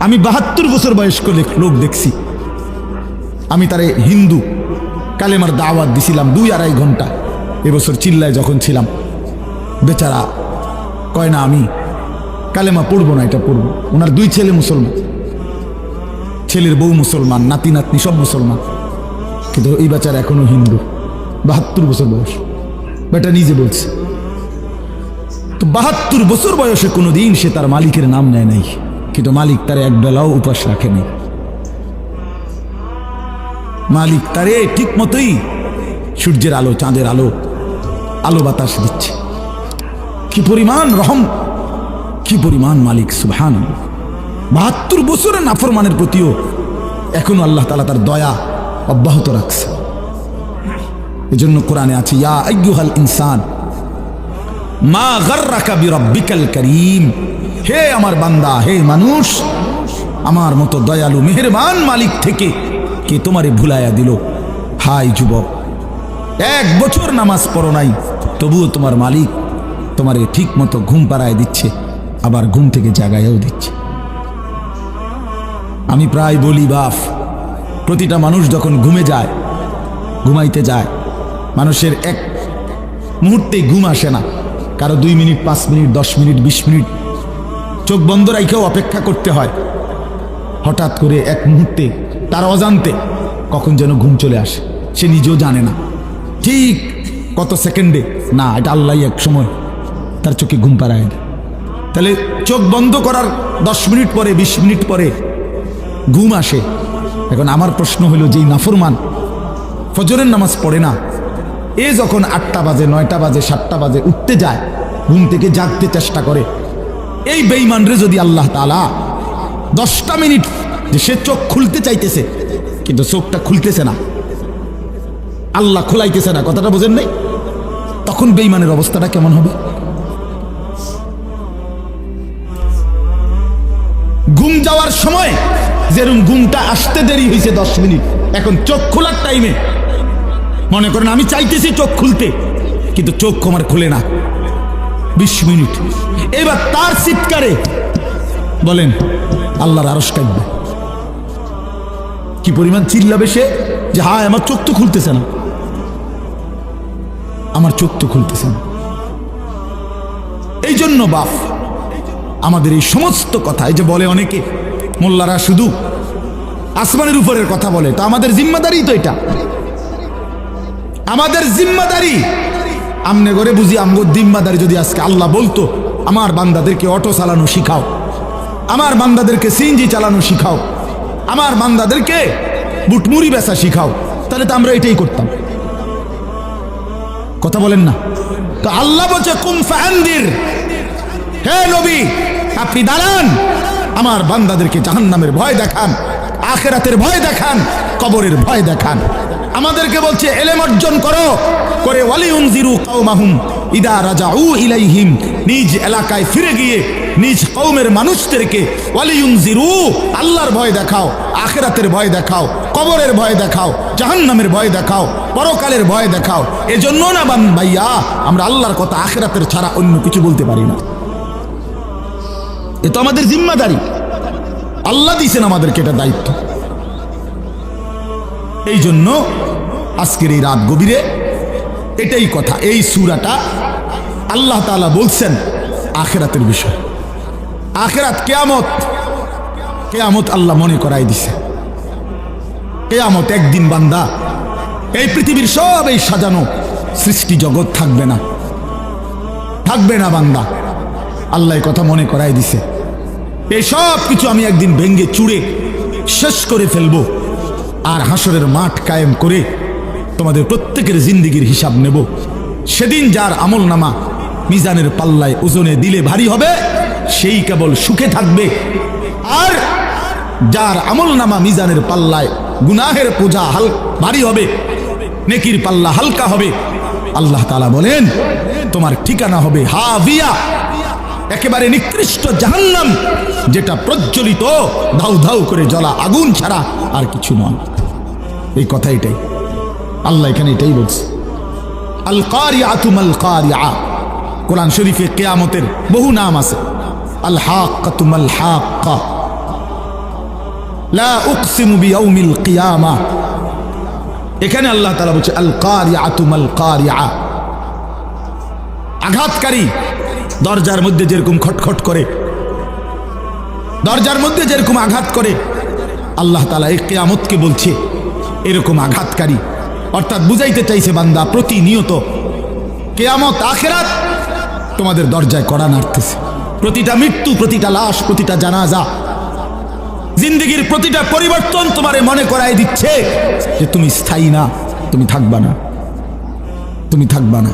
আমি বাহাত্তর বছর বয়স্ক লোক দেখছি। আমি তারে হিন্দু কালেমার দাওয়াত দিছিলাম দুই আড়াই ঘণ্টা। এবছর চিল্লায় যখন ছিলাম, বেচারা কয় না, আমি কালেমা পড়ব না, এটা পড়ব। ওনার দুই ছেলে মুসলমান। ছেলের বউ মুসলমান, নাতি নাতনি সব মুসলমান। কিন্তু এই বেচারা এখনও হিন্দু। বাহাত্তর বছর বয়স। বেটা নিজে বলছে। তো বাহাত্তর বছর বয়সে কোনো দিন সে তার মালিকের নাম নেয় নাই। কিন্তু মালিক তার এক বেলাও উপাস রাখে নাই মালিক তারে ঠিক মতোই সূর্যের আলো, চাঁদের আলো আলো বাতাস দিচ্ছে। কি পরিমাণ রহম, কি পরিমাণ মালিক সুবহান বাহাত্তর বছরের নাফরমানের প্রতিও এখনও আল্লাহ তালা তার দয়া অব্যাহত রাখছে। এজন্য কোরআনে আছে, ইয়া ইনসান, মা গর্রাকা বিরাব্বিকাল করিম। হে আমার বান্দা, হে মানুষ, আমার মতো দয়ালু, মেহেরবান মালিক থেকে কে তোমারে ভুলাইয়া দিল? হাই যুবক, এক বছর নামাজ পড়ো নাই, তবুও তোমার মালিক তোমারে ঠিক মতো ঘুম পাড়ায় দিচ্ছে, আবার ঘুম থেকে জাগায়ও দিচ্ছে। আমি প্রায় বলি, বাফ, প্রতিটা মানুষ যখন ঘুমে যায়, ঘুমাইতে যায়, মানুষের এক মুহূর্তে ঘুম আসে না। কারও দুই মিনিট, পাঁচ মিনিট, দশ মিনিট, বিশ মিনিট চোখ বন্ধ রাইখেও অপেক্ষা করতে হয়। হঠাৎ করে এক মুহূর্তে, তার অজান্তে কখন যেন ঘুম চলে আসে, সে নিজেও জানে না। ঠিক কত সেকেন্ডে? না, এটা আল্লাহ এক সময় তার চোখে ঘুম পাড়ায়। তাহলে চোখ বন্ধ করার দশ মিনিট পরে, বিশ মিনিট পরে ঘুম আসে। এখন আমার প্রশ্ন হলো, যেই নাফরমান ফজরের নামাজ পড়ে না, এ যখন আটটা বাজে, নয়টা বাজে, সাতটা বাজে, উঠতে যায়, ঘুম থেকে জাগতে চেষ্টা করে এই বেইমানরে যদি আল্লাহ তালা দশটা মিনিট যে সে চোখ খুলতে চাইতেছে, কিন্তু চোখটা খুলতেছে না, আল্লাহ খোলাইতেছে না, কথাটা বোঝেন নাই? তখন বেইমানের অবস্থাটা কেমন হবে? ঘুম যাওয়ার সময় যেরকম ঘুমটা আসতে দেরি হয়েছে দশ মিনিট, এখন চোখ খোলার টাইমে মনে করেন আমি চাইতেছি চোখ খুলতে, কিন্তু চোখ আমার খুলে না। বিশ মিনিট। এবার তার চিৎকারে বলেন, আল্লাহর আরস কাটবে। কি পরিমাণ চিল্লাবে সে? যে হায়, আমার চোখ তো খুলতেছে না। আমার চোখ তো খুলতেছে না। এই জন্য বাপ, আমাদের এই সমস্ত কথা, এই যে বলে অনেকে, মোল্লারা শুধু আসমানের উপরের কথা বলে, তো আমাদের জিম্মাদারি তো এটা। আমাদের জিম্মাদারি আমনে করে বুঝি আমগো জিম্মাদারি যদি আজকে আল্লাহ বলতো, আমার বান্দাদেরকে অটো চালানো শিখাও। আমার বান্দাদেরকে সিএনজি চালানো শিখাও। আমার বান্দাদেরকে বুটমুড়ি বেচা শিখাও। তাহলে তো আমরা এটাই করতাম। কথা বলেন না। তো আল্লাহ বলছে, কুম ফান্দির হে নবী, আপনি দাঁড়ান। আমার বান্দাদেরকে জাহান্নামের ভয় দেখান, আখেরাতের ভয় দেখান, কবরের ভয় দেখান। আমাদেরকে বলছে, এলেম অর্জন করো। করে জিরু ইদা রাজা উ ইলাইহিম। নিজ এলাকায় ফিরে গিয়ে নিজ কৌমের মানুষদেরকে ওয়ালিউন জিরু আল্লাহর ভয় দেখাও, আখেরাতের ভয় দেখাও, কবরের ভয় দেখাও, জাহান্নামের ভয় দেখাও, পরকালের ভয় দেখাও। এজন্য না বান ভাইয়া, আমরা আল্লাহর কথা আখেরাতের ছাড়া অন্য কিছু বলতে পারি না। এ তো আমাদের জিম্মাদারি। আল্লাহ দিয়েছেন আমাদেরকে এটা দায়িত্ব। এই জন্য আজকের এই রাত গভীরে এটাই কথা, এই সুরাটা আল্লাহ তাআলা বলছেন আখেরাতের বিষয়। আখেরাত কেয়ামত কেয়ামত আল্লাহ মনে করাই দিছে। কেয়ামত একদিন বান্দা, এই পৃথিবীর সব এই সাজানো সৃষ্টি জগৎ থাকবে না। থাকবে না বান্দা। আল্লাহ কথা মনে করাই দিছে। এই সব কিছু আমি একদিন ভেঙ্গে চুড়ে শেষ করে ফেলব। আর হাসরের মাঠ কায়েম করে তোমাদের প্রত্যেকের জিন্দিগির হিসাব নেব। সেদিন যার আমল নামা মিজানের পাল্লায় ওজনে দিলে ভারী হবে, সেই কেবল সুখে থাকবে। আর যার আমল নামা মিজানের পাল্লায় গুনাহের পূজা হাল, ভারী হবে, নেকির পাল্লা হালকা হবে, আল্লাহ তালা বলেন, তোমার ঠিকানা হবে হাভিয়া, একেবারে নিকৃষ্ট জাহান্নাম, যেটা প্রজ্বলিত ধাউ ধাউ করে জ্বলা আগুন ছাড়া আর কিছু নয়। এই কথা এটাই। আল্লাহ এখানে এটাই বলছে। আল কারিয়া তুমাল কারিয়া কোরআন শরীফে কেয়ামতের বহু নাম আছে। আল হাক তুমাল হাক্কা লা উকসিমু বিয়াউমিল কিয়ামা। এখানে আল্লাহ তাআলা বলছে আল কারিআতু মাল কারিআ আঘাতকারী দরজার মধ্যে যেরকম খটখট করে, দরজার মধ্যে যেরকম আঘাত করে, আল্লাহ তালা এই কেয়ামতকে বলছে, এরকম আঘাতকারী অর্থাৎ বুঝাইতে চাইছে বান্দা, প্রতিনিয়ত। কেয়ামত, আখেরাত তোমাদের দরজায় কড়া নাড়তেছে। প্রতিটা মৃত্যু, প্রতিটা লাশ, প্রতিটা জানাজা, জিন্দগির প্রতিটা পরিবর্তন তোমারে মনে করায় দিচ্ছে যে তুমি স্থায়ী না, তুমি থাকবা না, তুমি থাকবা না।